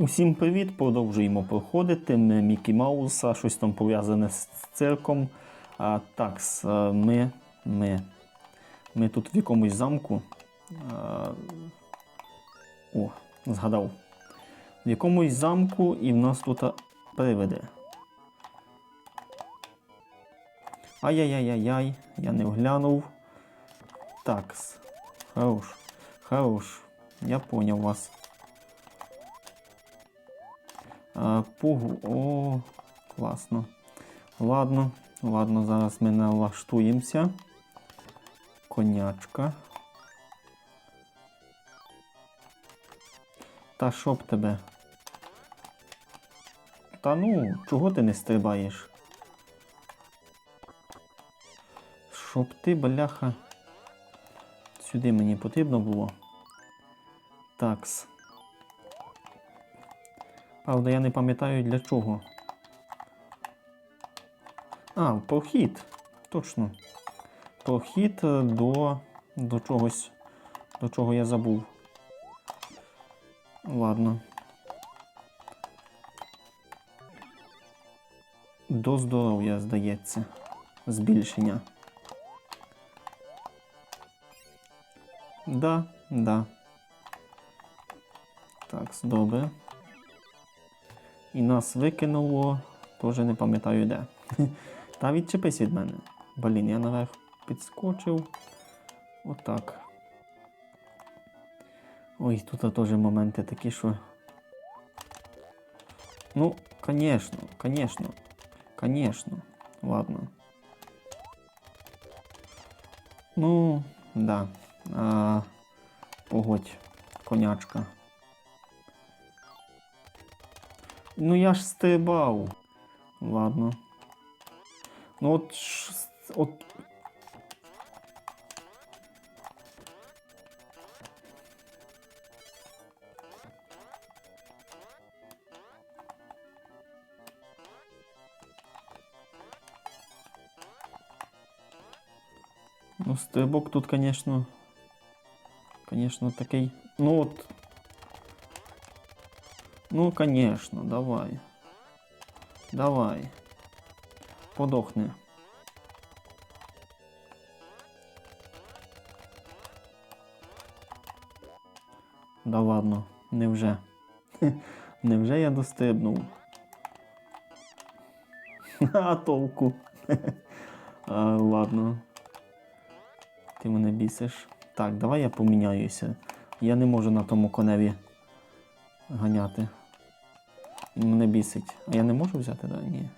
Усім привіт! Продовжуємо проходити. Ми Мікі Мауса, щось там пов'язане з цирком. А, так, ми, ми, ми тут в якомусь замку. А, о, згадав. В якомусь замку і в нас тут а, привиди. Ай-яй-яй-яй, я не оглянув. Такс. Хорош. Хорош. Я поняв вас. Пугу. О, класно. Ладно, ладно, зараз ми налаштуємося. Конячка. Та щоб тебе? Та ну, чого ти не стрибаєш? Щоб ти, бляха. Сюди мені потрібно було. Такс. Правда, я не пам'ятаю для чого. А, прохід. Точно. Прохід е, до, до чогось, до чого я забув. Ладно. До здоров'я, здається. Збільшення. Да, да. Так, добре. І нас викинуло, теж не пам'ятаю де. Та відчепись від мене. Блін, я наверх підскочив. Отак. Ой, тут теж моменти такі, що. Ну, конечно, конечно. Конечно. Ладно. Ну, да. А, погодь, конячка. Ну я ж стрибав. Ладно. Ну от. от... Ну, стрибок тут, конечно. Конечно, такий. Ну от. Ну, конечно, давай. Давай. Подохни. Да ладно, невже? Невже я достигнув? А толку. а, ладно. Ти мене бісиш. Так, давай я поміняюся. Я не можу на тому коневі ганяти. Мене бісить. А я не можу взяти, да? Ні.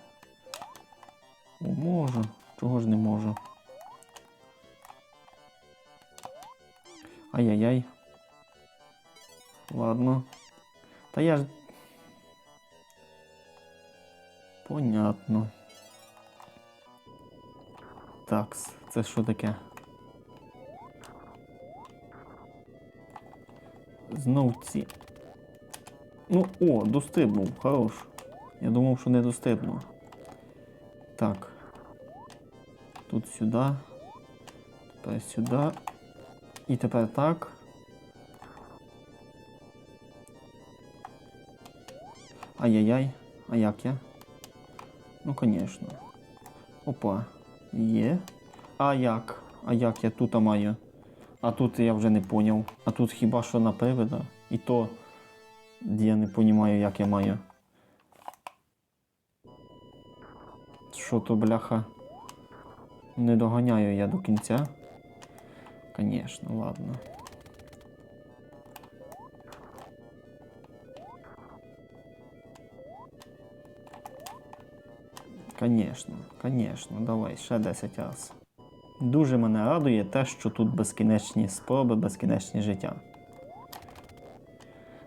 О, можу. Чого ж не можу? Ай-яй-яй. Ладно. Та я ж. Понятно. Такс, це що таке? Знов ці. Ну, о, достигнув, хорош. Я думав, що не достигну. Так. Тут сюди. Тепер сюди. І тепер так. Ай-яй-яй. А як я? Ну, звісно. Опа. Є. А як? А як я тут маю? А тут я вже не поняв. А тут хіба що на привида? І то я не розумію, як я маю. Що то, бляха? Не доганяю я до кінця. Звісно, ладно. Звісно, звісно, давай ще 10 разів. Дуже мене радує те, що тут безкінечні спроби, безкінечні життя.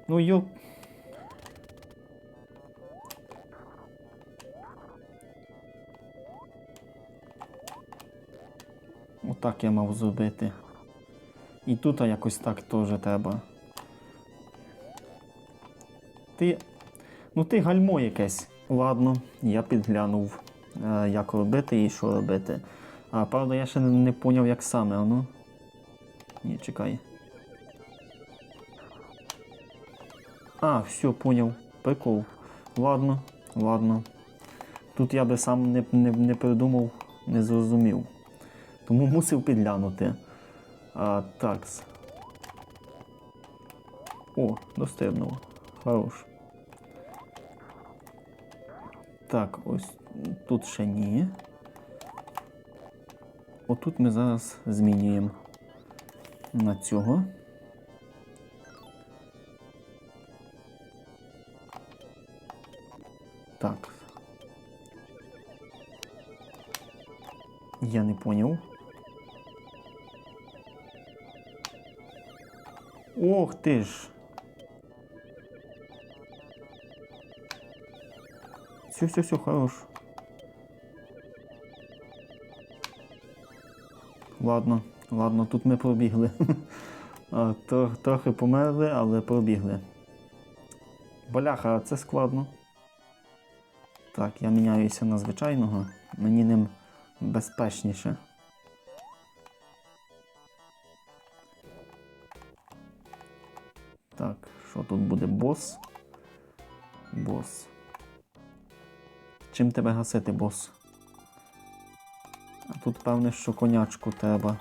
Ну, йо. Отак я мав зробити. І тут якось так теж треба. Ти. Ну ти гальмо якесь. Ладно, я підглянув, е, як робити і що робити. А правда, я ще не, поняв, як саме воно. Ні, чекай. А, все, поняв. прикол. Ладно, ладно. Тут я би сам не, не, не придумав, не зрозумів. Тому мусив підглянути. А, такс. О, достигнув. Хорош. Так, ось тут ще ні. Отут ми зараз змінюємо на цього. Я не понял. Ох ти ж. Все, все, все, хорош. Ладно, ладно, тут ми пробігли. Трохи померли, але пробігли. Бляха, це складно. Так, я міняюся на звичайного. Мені ним безпечніше. Так, що тут буде? Бос? Бос. Чим тебе гасити, бос? А тут певне, що конячку треба.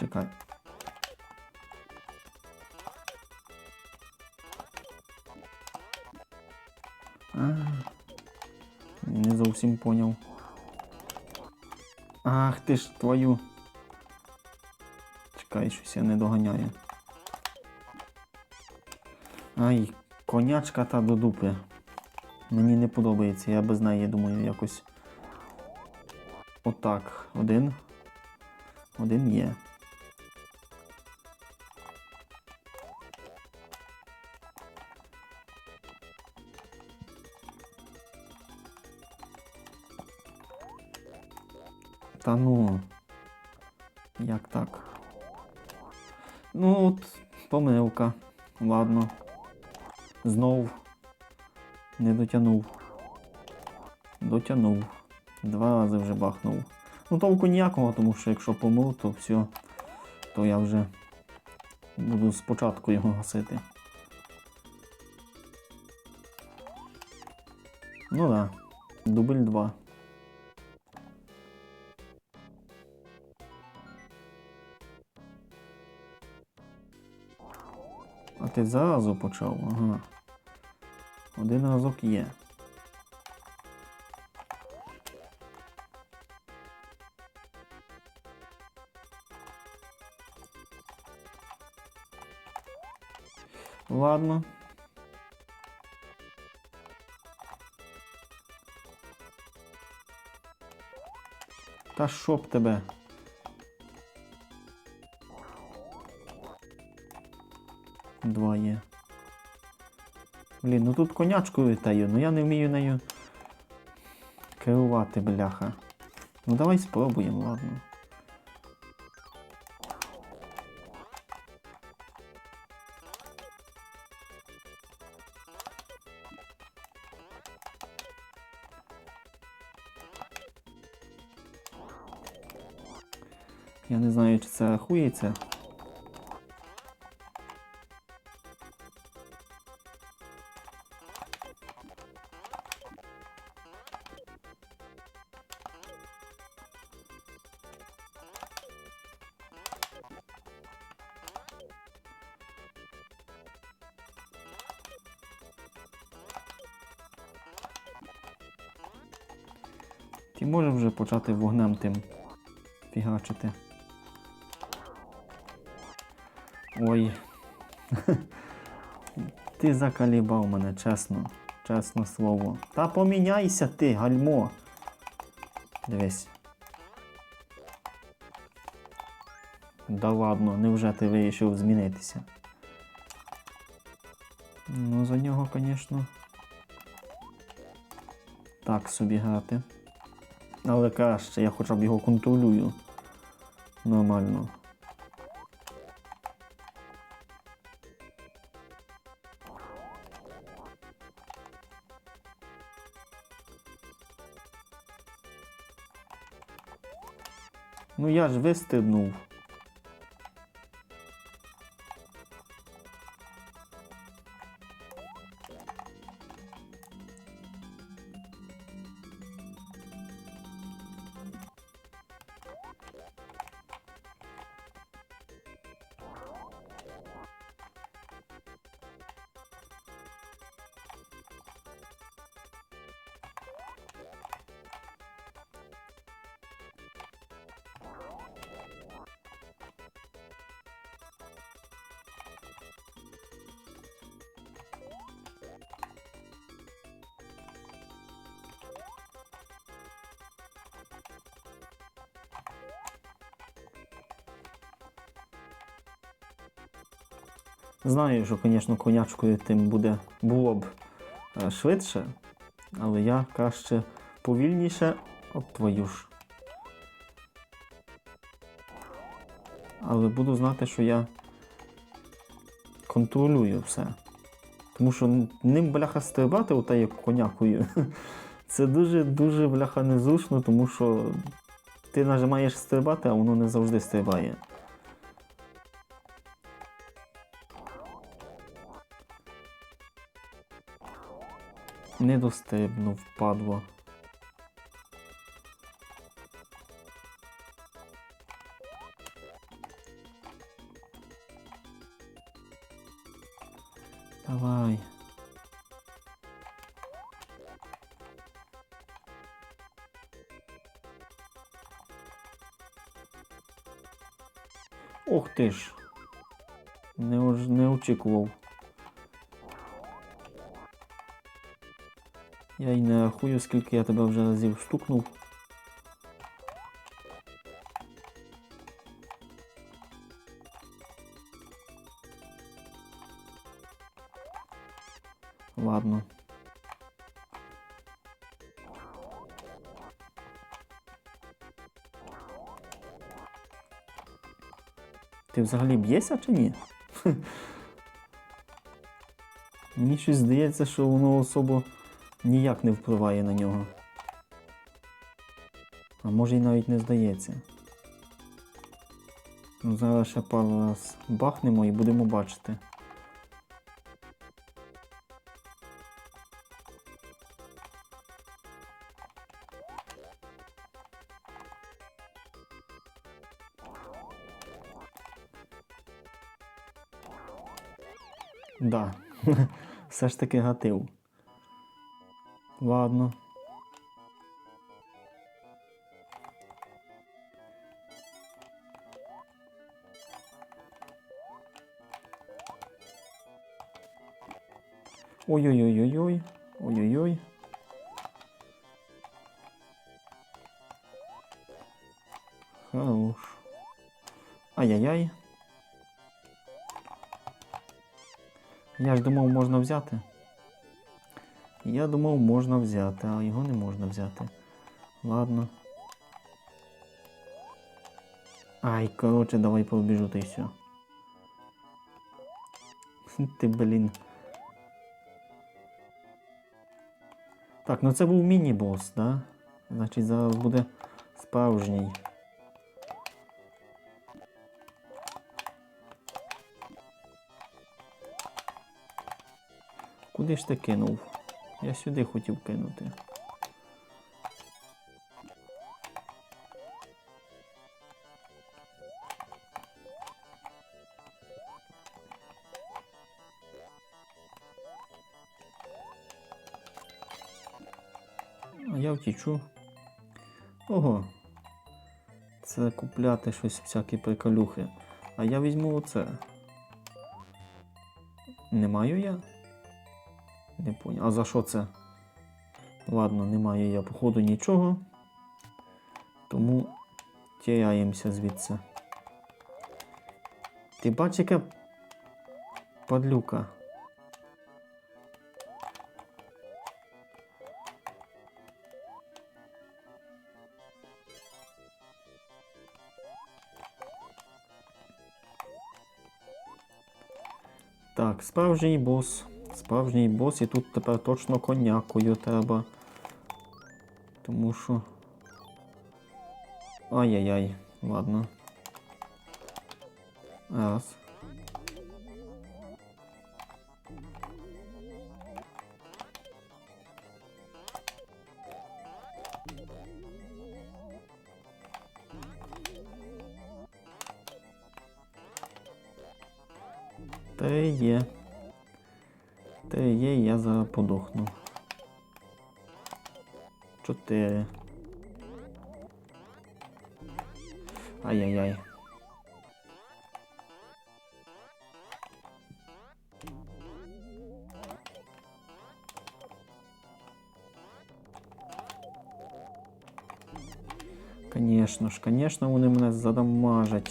Чекай. А, не зовсім поняв. Ах ти ж твою. Чекай, щось я не доганяю. Ай, конячка та до дупи. Мені не подобається, я без неї думаю якось. Отак. Один. Один є. Та ну. Як так? Ну от, помилка. Ладно. Знов. Не дотягнув. Дотягнув. Два рази вже бахнув. Ну толку ніякого, тому що якщо помил, то все, то я вже буду спочатку його гасити. Ну да. Дубль 2. А ти зразу почав, ага. Один разок є. Ладно. Та щоб тебе. Два є. Блін, ну тут конячку літаю, ну я не вмію нею керувати, бляха. Ну давай спробуємо, ладно. Я не знаю, чи це рахується. Ти може вже почати вогнем тим фігачити. Ой. Ти закалібав мене, чесно. Чесне слово. Та поміняйся ти, гальмо. Дивись. Да ладно, невже ти вирішив змінитися? Ну, за нього, звісно. Так собі грати. Але краще, я хоча б його контролюю нормально. Ну я ж вистрибнув. Знаю, що, звісно, конячкою тим буде було б е, швидше, але я краще повільніше, от твою ж. Але буду знати, що я контролюю все. Тому що ним бляха стрибати, ота як конякою, це дуже-дуже бляха незручно, тому що ти нажимаєш стрибати, а воно не завжди стрибає. Не достигнув, падло. Давай. Ух ти ж. Не, не очікував. Я й не рахую, скільки я тебе вже разів стукнув. Ладно. Ти взагалі б'єшся чи ні? Мені щось здається, що воно особо ніяк не впливає на нього. А може й навіть не здається. Ну, зараз ще пару раз бахнемо і будемо бачити. Да, все ж таки гатив. Ладно. Ой-ой-ой-ой-ой. Ой-ой-ой. Хорош. Ай-яй-яй. Я ж думав, можна взяти. Я думав, можна взяти, а його не можна взяти. Ладно. Ай, коротше, давай побіжу та все. Ти, блін. Так, ну це був міні-бос, да? Значить, зараз буде справжній. Куди ж ти кинув? Я сюди хотів кинути. А я втічу. Ого. Це купляти щось всякі приколюхи. А я візьму оце. Не маю я? Не поняв. А за що це? Ладно, немає я, походу, нічого. Тому тіряємося звідси. Ти бач, яка падлюка. Так, справжній бос. Справжній бос, і тут тепер точно конякою треба. Тому що. Ай-яй-яй. Ладно. Раз. Три є. Три є, я зараз подохну. Чотири. Ай-яй-яй. Конечно ж, конечно, вони мене задамажать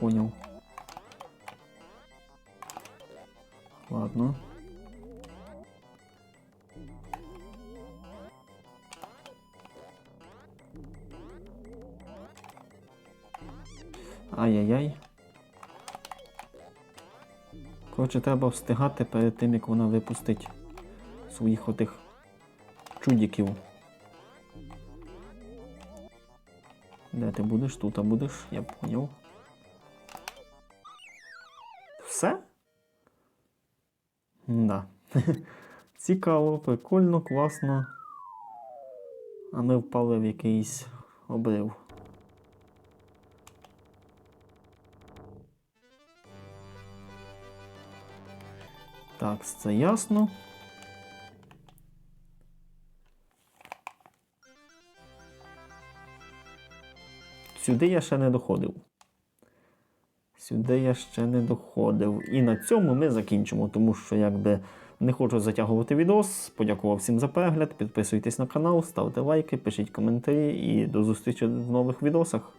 понял. Ладно. Ай-яй-яй. Коротше, треба встигати перед тим, як вона випустить своїх отих чудіків. Де ти будеш? Тут а будеш, я поняв. Да. Цікаво, прикольно, класно. А ми впали в якийсь обрив. Так, це ясно. Сюди я ще не доходив. Сюди я ще не доходив. І на цьому ми закінчимо, тому що якби не хочу затягувати відос. Подякував всім за перегляд. Підписуйтесь на канал, ставте лайки, пишіть коментарі і до зустрічі в нових відосах.